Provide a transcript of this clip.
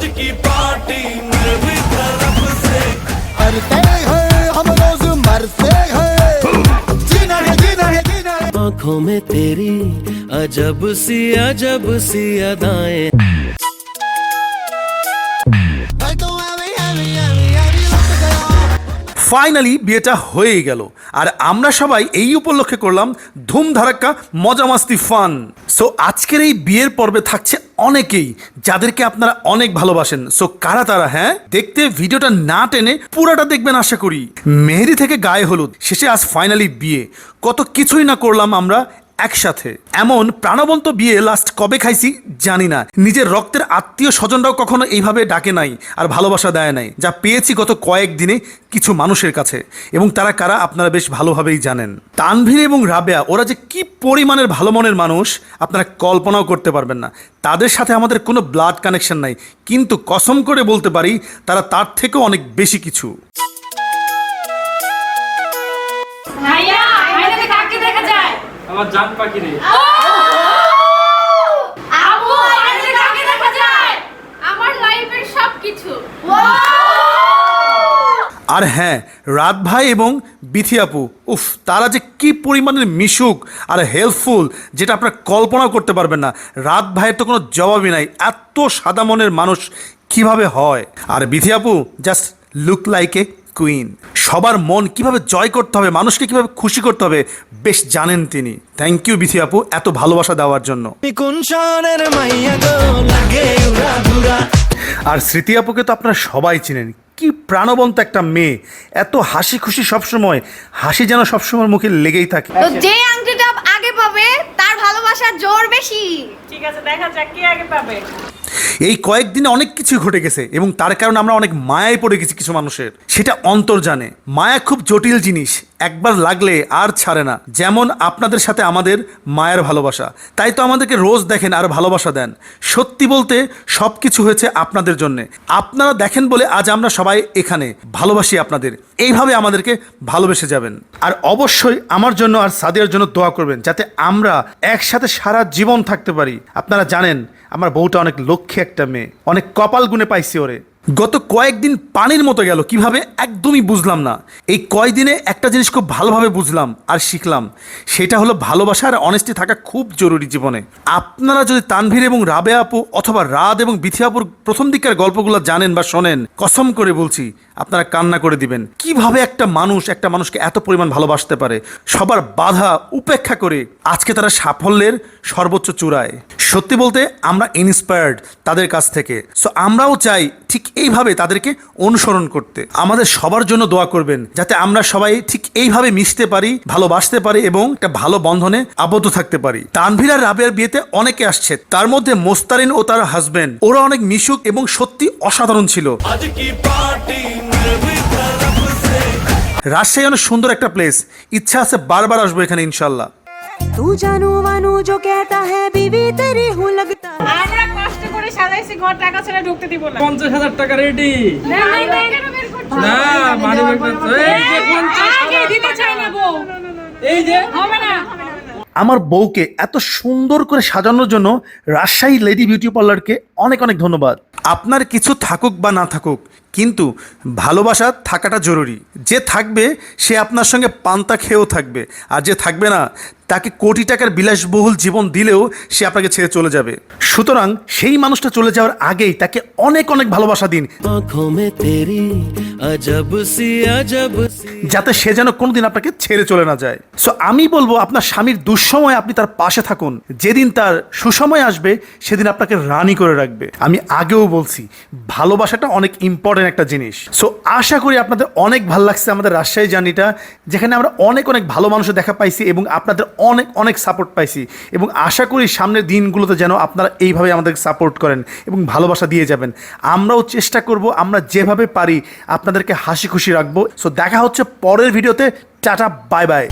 आज की पार्टी में भी तरफ से मरते हैं हम रोज मरते हैं जीना है जीना है जीना है आंखों में तेरी अजब सी अजब सी अदाएं मैं तो अभी अभी अभी अभी लग गया ফাইনালি বিয়েটা হয়েই গেল আর আমরা সবাই এই উপলক্ষে করলাম ধুম ধারাক্কা মজা মাস্তি ফান সো আজকের এই বিয়ের পর্বে থাকছে অনেকেই যাদেরকে আপনারা অনেক ভালোবাসেন। সো কারা তারা হ্যাঁ? দেখতে ভিডিওটা না টেনে পুরাটা দেখবেন আশা করি। মেহেরি থেকে গায়ে হলুদ, শেষে আজ ফাইনালি বিয়ে। কত কিছুই না করলাম আমরা একসাথে। এমন প্রাণবন্ত বিয়ে লাস্ট কবে খাইছি জানি না। নিজের রক্তের আত্মীয় স্বজনরাও কখনো এইভাবে ডাকে নাই আর ভালোবাসা দেয় নাই, যা পেয়েছি গত কয়েকদিনে কিছু মানুষের কাছে এবং তারা কারা আপনারা বেশ ভালোভাবেই জানেন। তানভীর এবং রাবেয়া, ওরা যে কি পরিমাণের ভালো মনের মানুষ, আপনারা কল্পনাও করতে পারবেন না। তাদের সাথে আমাদের কোনো ব্লাড কানেকশন নাই, কিন্তু কসম করে বলতে পারি, তারা তার থেকেও অনেক বেশি কিছু। ভাইয়া আয়নাতে কাকে দেখা যায় আমার জান পাখি রে। আর হ্যাঁ রাত ভাই এবং বিথি আপু উফ তারা যে কি পরিমাণের মিশুক আর হেল্পফুল যেটা আপনারা কল্পনা করতে পারবেন না। রাত ভাইয়ের তো কোনো জবাবই নাই এত সাদা মনের মানুষ কীভাবে হয়? আর বিথি আপু just look like a queen সবার মন কীভাবে জয় করতে হবে মানুষকে কীভাবে খুশি করতে হবে বেশ জানেন তিনি। থ্যাংক ইউ বিথি আপু এত ভালোবাসা দেওয়ার জন্য। কোন শহরের মাইয়া গো লাগে উড়া ধুরা। আর স্মৃতি আপুকে তো আপনারা সবাই চিনেন। কি প্রাণবন্ত একটা মেয়ে। এত হাসি খুশি সবসময়। হাসি যেন সবসময় মুখে লেগেই থাকে। তো যে আংটিটা আগে পাবে তার ভালোবাসার জোর বেশি। ঠিক আছে দেখা যাক কে আগে পাবে। এই কয়েকদিনে অনেক কিছু ঘটে গেছে এবং তার কারণে আমরা অনেক মায়ায় পড়ে গেছি কিছু মানুষের। সেটা অন্তর জানে। মায়া খুব জটিল জিনিস। একবার লাগলে আর ছাড়ে না, যেমন আপনাদের সাথে আমাদের মায়ের ভালোবাসা। তাই তো আমাদেরকে রোজ দেখেন আর ভালোবাসা দেন। সত্যি বলতে সব কিছু হয়েছে আপনাদের জন্যে। আপনারা দেখেন বলে আজ আমরা সবাই এখানে, ভালোবাসি আপনাদের। এইভাবে আমাদেরকে ভালোবেসে যাবেন। আর অবশ্যই আমার জন্য আর সাদিয়ার জন্য দোয়া করবেন, যাতে আমরা একসাথে সারা জীবন থাকতে পারি। আপনারা জানেন, আমার বউটা অনেক লক্ষ্যে একটা মেয়ে। অনেক কপাল গুনে পাইছি ওরে। গত কয়েকদিন পানির মতো গেল, কীভাবে? একদমই বুঝলাম না। এই কয়দিনে একটা জিনিস খুব ভালোভাবে বুঝলাম আর শিখলাম, সেটা হলো ভালোবাসা আর অনেস্টি থাকা খুব জরুরি জীবনে। আপনারা যদি তানভীর এবং রাবে আপু অথবা রাত এবং বিথি আপুর প্রথম দিকের গল্পগুলো জানেন বা শোনেন, কসম করে বলছি, আপনারা কান্না করে দিবেন। কীভাবে একটা মানুষ, একটা মানুষকে এত পরিমাণ ভালোবাসতে পারে? সবার বাধা উপেক্ষা করে আজকে তারা সাফল্যের সর্বোচ্চ চূড়ায়। সত্যি বলতে আমরা ইন্সপায়ার্ড তাদের কাছ থেকে। সো আমরাও চাই ঠিক এইভাবে তাদেরকে অনুসরণ করতে। আমাদের সবার জন্য দোয়া করবেন যাতে আমরা সবাই ঠিক এইভাবে মিশতে পারি, ভালোবাসতে পারি এবং একটা ভালো বন্ধনে আবদ্ধ থাকতে পারি। তানভীর আর রাবের বিয়েতে অনেকে আসছে। তার মধ্যে মোস্তারিন ও তার হাজবেন্ড ওরা অনেক মিশুক এবং সত্যি অসাধারণ ছিল। রাজশাহী অনেক সুন্দর একটা প্লেস ইচ্ছা আছে বারবার আসব এখানে, ইনশাল্লাহ। তু জানু মানু জো কেতা হ্যায় বিবি তেরি হু লগতা আমরা কষ্ট করে সাজাইছি ঘর টাকা ছেড়ে ঢুকতে দিব না। 50000 টাকা রেডি না না না মানে এই যে 50000 দিতে চাই না বউ। এই যে। হবে না। আমার বউকে এত সুন্দর করে সাজানোর জন্য রাজশাহী লেডি বিউটি পার্লারকে অনেক অনেক ধন্যবাদ। আপনার কিছু থাকুক বা না থাকুক কিন্তু ভালোবাসা থাকাটা জরুরি। যে থাকবে সে আপনার সঙ্গে পান্তা খেয়েও থাকবে। আর যে থাকবে না তাকে কোটি টাকার বিলাসবহুল জীবন দিলেও সে আপনাকে ছেড়ে চলে যাবে। সুতরাং সেই মানুষটা চলে যাওয়ার আগেই তাকে অনেক অনেক ভালোবাসা দিন। যাতে সে যেন কোনোদিন আপনাকে ছেড়ে চলে না যায়। সো আমি বলব আপনার স্বামীর দুঃসময় আপনি তার পাশে থাকুন। যেদিন তার সুসময় আসবে সেদিন আপনাকে রানি করে রাখবে। আমি আগেও বলছি ভালোবাসাটা অনেক ইম্পর্টেন্ট একটা জিনিস। সো আশা করি আপনাদের অনেক ভালো লাগছে আমাদের রাজশাহী জার্নিটা যেখানে আমরা অনেক অনেক ভালো মানুষের দেখা পাইছি এবং আপনাদের অনেক অনেক সাপোর্ট পাইছি। এবং আশা করি সামনের দিনগুলোতে যেন আপনারা এইভাবে আমাদেরকে সাপোর্ট করেন এবং ভালোবাসা দিয়ে যাবেন। আমরাও চেষ্টা করব, আমরা যেভাবে পারি আপনাদেরকে হাসি খুশি রাখব। সো দেখা হচ্ছে পরের ভিডিওতে। Tata bye bye